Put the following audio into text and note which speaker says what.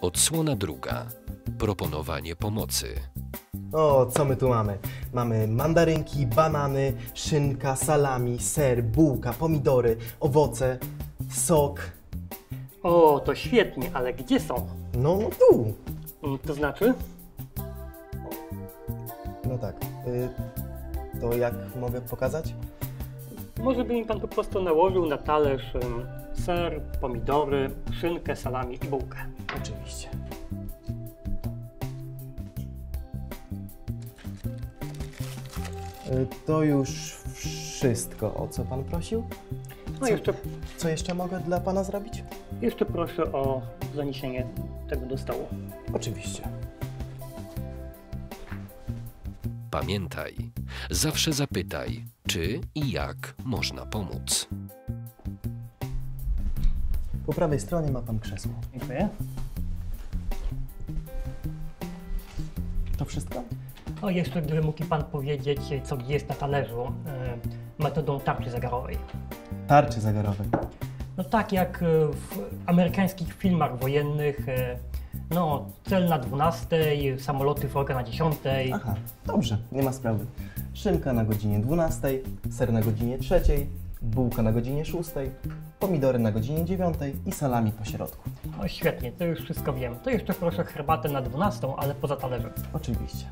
Speaker 1: Odsłona druga. Proponowanie pomocy.
Speaker 2: O, co my tu mamy? Mamy mandarynki, banany, szynka, salami, ser, bułka, pomidory, owoce, sok.
Speaker 3: O, to świetnie, ale gdzie są?
Speaker 2: No, no tu.
Speaker 3: Mm, To znaczy?
Speaker 2: No tak. Y, to jak mogę pokazać?
Speaker 3: Może by mi pan po prostu nałożył na talerz ser, pomidory, szynkę, salami i bułkę.
Speaker 2: Oczywiście. Y, To już wszystko, o co pan prosił?
Speaker 3: No jeszcze,
Speaker 2: Co jeszcze mogę dla pana zrobić?
Speaker 3: jeszcze proszę o zaniesienie tego do stołu.
Speaker 2: Oczywiście.
Speaker 1: Pamiętaj, zawsze zapytaj, czy i jak można pomóc.
Speaker 2: Po prawej stronie ma pan krzesło.
Speaker 3: Dziękuję.
Speaker 2: To wszystko?
Speaker 3: O, jeszcze gdyby mógł pan powiedzieć, co jest na talerzu y, metodą tarczy zegarowej.
Speaker 2: Tarczy zagarowej.
Speaker 3: No tak jak w amerykańskich filmach wojennych, y, no cel na 12, samoloty wroga na 10.
Speaker 2: Aha, dobrze, nie ma sprawy. Szynka na godzinie 12, ser na godzinie 3, bułka na godzinie 6, pomidory na godzinie 9 i salami po środku.
Speaker 3: O świetnie, to już wszystko wiem. To jeszcze proszę herbatę na 12, ale poza talerzem.
Speaker 2: Oczywiście.